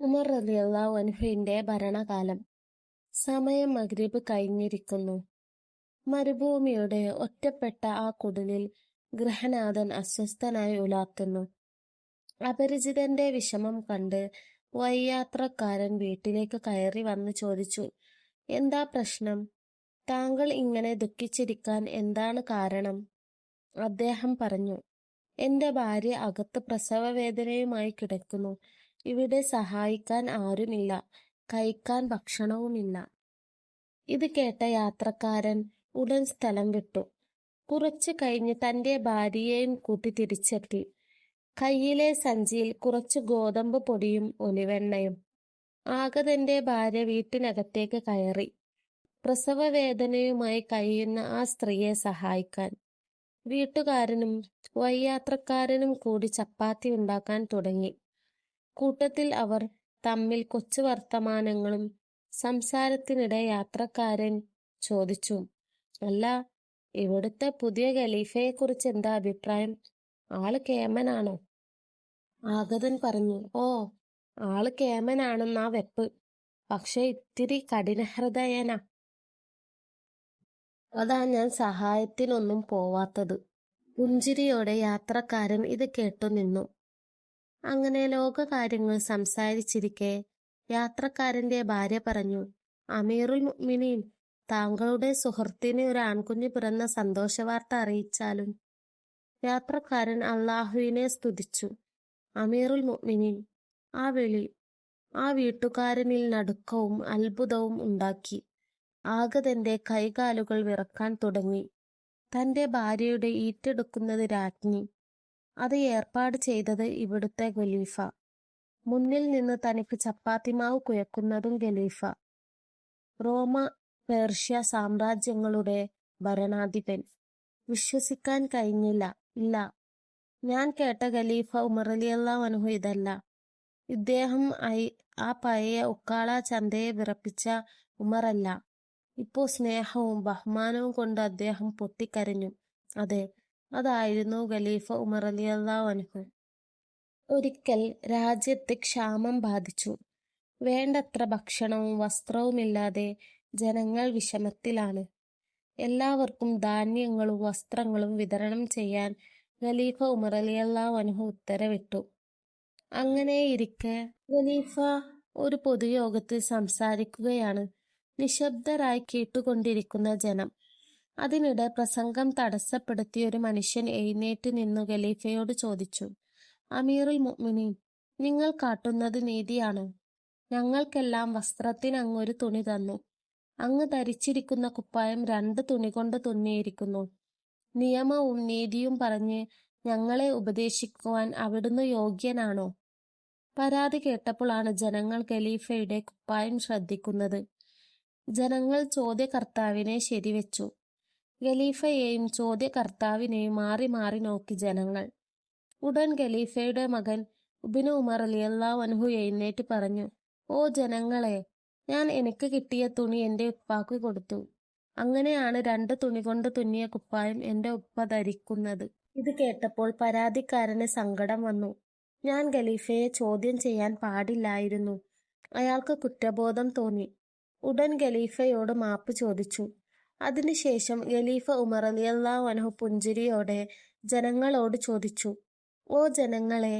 ഉമർ റളിയല്ലാഹു അൻഹുവിന്റെ ഭരണകാലം സമയം മഗ്രിബ് കഴിഞ്ഞിരിക്കുന്നു. മരുഭൂമിയുടെ ഒറ്റപ്പെട്ട ആ കുടിലിൽ ഗൃഹനാഥൻ അസ്വസ്ഥനായി ഉലാത്തുന്നു. അപരിചിതന്റെ വിഷമം കണ്ട് വൈയാത്രക്കാരൻ വീട്ടിലേക്ക് കയറി വന്ന് ചോദിച്ചു എന്താ പ്രശ്നം? താങ്കൾ ഇങ്ങനെ ദുഃഖിച്ചിരിക്കാൻ എന്താണ് കാരണം? അദ്ദേഹം പറഞ്ഞു എന്റെ ഭാര്യ അകത്ത് പ്രസവവേദനയുമായി കിടക്കുന്നു. ഇവിടെ സഹായിക്കാൻ ആരുമില്ല. കഴിക്കാൻ ഭക്ഷണവുമില്ല. ഇത് കേട്ട യാത്രക്കാരൻ ഉടൻ സ്ഥലം വിട്ടു. കുറച്ചു കഴിഞ്ഞ് തന്റെ ഭാര്യയെയും കൂട്ടി തിരിച്ചെത്തി. കയ്യിലെ സഞ്ചിയിൽ കുറച്ച് ഗോതമ്പ് പൊടിയും ഒലിവെണ്ണയും. ആഗതന്റെ ഭാര്യ വീട്ടിനകത്തേക്ക് കയറി. പ്രസവ വേദനയുമായി കഴിയുന്ന ആ സ്ത്രീയെ സഹായിക്കാൻ. വീട്ടുകാരനും വയ്യാത്രക്കാരനും കൂടി ചപ്പാത്തി ഉണ്ടാക്കാൻ തുടങ്ങി. കൂട്ടത്തിൽ അവർ തമ്മിൽ കൊച്ചു വർത്തമാനങ്ങളും. സംസാരത്തിനിടെ യാത്രക്കാരൻ ചോദിച്ചു അല്ല ഇവിടുത്തെ പുതിയ ഖലീഫയെ കുറിച്ച് എന്താ അഭിപ്രായം? ആൾ കേമനാണോ? ആഗതൻ പറഞ്ഞു ഓ ആൾ കേമനാണെന്നാ വെപ്പ്. പക്ഷെ ഇത്തിരി കഠിനഹൃദയനാ. അതാ ഞാൻ സഹായത്തിനൊന്നും പോവാത്തത്. പുഞ്ചിരിയോടെ യാത്രക്കാരൻ ഇത് കേട്ടു നിന്നു. അങ്ങനെ ലോകകാര്യങ്ങൾ സംസാരിച്ചിരിക്കെ യാത്രക്കാരന്റെ ഭാര്യ പറഞ്ഞു അമീറുൽ മുഅ്മിനീൻ താങ്കളുടെ സുഹൃത്തിന് ഒരു ആൺകുഞ്ഞ് പിറന്ന സന്തോഷവാർത്ത അറിയിച്ചാലും. യാത്രക്കാരൻ അള്ളാഹുവിനെ സ്തുതിച്ചു. അമീറുൽ മുഅ്മിനീൻ ആ വിളി ആ വീട്ടുകാരനിൽ നടുക്കവും അത്ഭുതവും ഉണ്ടാക്കി. ആഗതന്റെ കൈകാലുകൾ വിറക്കാൻ തുടങ്ങി. തന്റെ ഭാര്യയുടെ ഈറ്റെടുക്കുന്നത് രാജ്ഞി. അത് ഏർപ്പാട് ചെയ്തത് ഇവിടുത്തെ ഖലീഫ. മുന്നിൽ നിന്ന് തനിക്ക് ചപ്പാത്തിമാവ് കുഴക്കുന്നതും ഖലീഫ. റോമ പേർഷ്യ സാമ്രാജ്യങ്ങളുടെ ഭരണാധിപൻ. വിശ്വസിക്കാൻ കഴിഞ്ഞില്ല ഇല്ല ഞാൻ കേട്ട ഖലീഫ ഉമർ റളിയല്ലാഹു അൻഹു ഇതല്ല. ഇദ്ദേഹം ആ പഴയ ഉക്കാള ചന്തയെ വിറപ്പിച്ച ഉമറല്ല. ഇപ്പോൾ സ്നേഹവും ബഹുമാനവും കൊണ്ട് അദ്ദേഹം പൊട്ടിക്കരഞ്ഞു. അതെ അതായിരുന്നു ഖലീഫ ഉമർ റളിയല്ലാഹു അൻഹു. ഒരിക്കൽ രാജ്യത്ത് ക്ഷാമം ബാധിച്ചു. വേണ്ടത്ര ഭക്ഷണവും വസ്ത്രവുമില്ലാതെ ജനങ്ങൾ വിഷമത്തിലാണ്. എല്ലാവർക്കും ധാന്യങ്ങളും വസ്ത്രങ്ങളും വിതരണം ചെയ്യാൻ ഖലീഫ ഉമർ റളിയല്ലാഹു അൻഹു ഉത്തരവിട്ടു. അങ്ങനെ ഇരിക്കെ ഖലീഫ ഒരു പൊതുയോഗത്തിൽ സംസാരിക്കുകയാണ്. നിശബ്ദരായി കേട്ടുകൊണ്ടിരിക്കുന്ന ജനം. അതിനിടെ പ്രസംഗം തടസ്സപ്പെടുത്തി ഒരു മനുഷ്യൻ എഴുന്നേറ്റ് നിന്നു ഖലീഫയോട് ചോദിച്ചു അമീറുൽ മുഅ്മിനീൻ നിങ്ങൾ കാട്ടുന്നത് നീതിയാണോ? ഞങ്ങൾക്കെല്ലാം വസ്ത്രത്തിന് അങ്ങ് ഒരു തുണി തന്നു. അങ്ങ് ധരിച്ചിരിക്കുന്ന കുപ്പായം രണ്ട് തുണി കൊണ്ട് തുന്നിയിരിക്കുന്നു. നിയമവും നീതിയും പറഞ്ഞ് ഞങ്ങളെ ഉപദേശിക്കുവാൻ അവിടുന്ന് യോഗ്യനാണോ? പരാതി കേട്ടപ്പോഴാണ് ജനങ്ങൾ ഖലീഫയുടെ കുപ്പായം ശ്രദ്ധിക്കുന്നത്. ജനങ്ങൾ ചോദ്യകർത്താവിനെ ശരിവെച്ചു. ഖലീഫയെയും ചോദ്യകർത്താവിനെയും മാറി മാറി നോക്കി ജനങ്ങൾ. ഉടൻ ഖലീഫയുടെ മകൻ ഉബിന് ഉമർ അലിയല്ലാ വൻഹു എഴുന്നേറ്റ് പറഞ്ഞു ഓ ജനങ്ങളെ ഞാൻ എനിക്ക് കിട്ടിയ തുണി എന്റെ ഉപ്പാക്ക് കൊടുത്തു. അങ്ങനെയാണ് രണ്ട് തുണി കൊണ്ട് തുന്നിയ കുപ്പായം എന്റെ ഉപ്പ ധരിക്കുന്നത്. ഇത് കേട്ടപ്പോൾ പരാതിക്കാരന് സങ്കടം വന്നു. ഞാൻ ഖലീഫയെ ചോദ്യം ചെയ്യാൻ പാടില്ലായിരുന്നു. അയാൾക്ക് കുറ്റബോധം തോന്നി. ഉടൻ ഖലീഫയോട് മാപ്പ് ചോദിച്ചു. അതിനുശേഷം ഖലീഫ ഉമർ റളിയല്ലാഹു അൻഹു പുഞ്ചിരിയോടെ ജനങ്ങളോട് ചോദിച്ചു ഓ ജനങ്ങളെ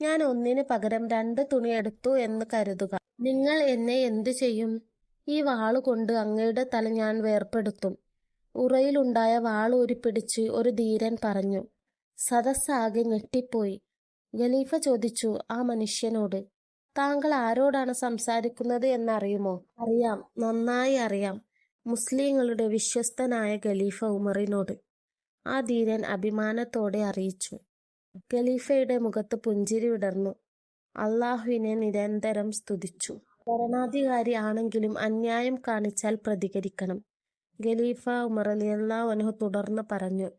ഞാൻ ഒന്നിന് പകരം രണ്ട് തുണി എടുത്തു എന്ന് കരുതുക. നിങ്ങൾ എന്നെ എന്തു ചെയ്യും? ഈ വാളുകൊണ്ട് അങ്ങയുടെ തല ഞാൻ വേർപ്പെടുത്തും ഉറയിലുണ്ടായ വാളൂരിപ്പിടിച്ച് ഒരു ധീരൻ പറഞ്ഞു. സദസ്സാകെ ഞെട്ടിപ്പോയി. ഖലീഫ ചോദിച്ചു ആ മനുഷ്യനോട് താങ്കൾ ആരോടാണ് സംസാരിക്കുന്നത് എന്നറിയുമോ? അറിയാം നന്നായി അറിയാം മുസ്ലിങ്ങളുടെ വിശ്വസ്തനായ ഖലീഫ ഉമറിനോട്. ആ ധീരൻ അഭിമാനത്തോടെ അറിയിച്ചു. ഖലീഫയുടെ മുഖത്ത് പുഞ്ചിരി വിടർന്നു. അള്ളാഹുവിനെ നിരന്തരം സ്തുതിച്ചു. ഭരണാധികാരി ആണെങ്കിലും അന്യായം കാണിച്ചാൽ പ്രതികരിക്കണം. ഖലീഫ ഉമർ അലി അൻഹു തുടർന്ന് പറഞ്ഞു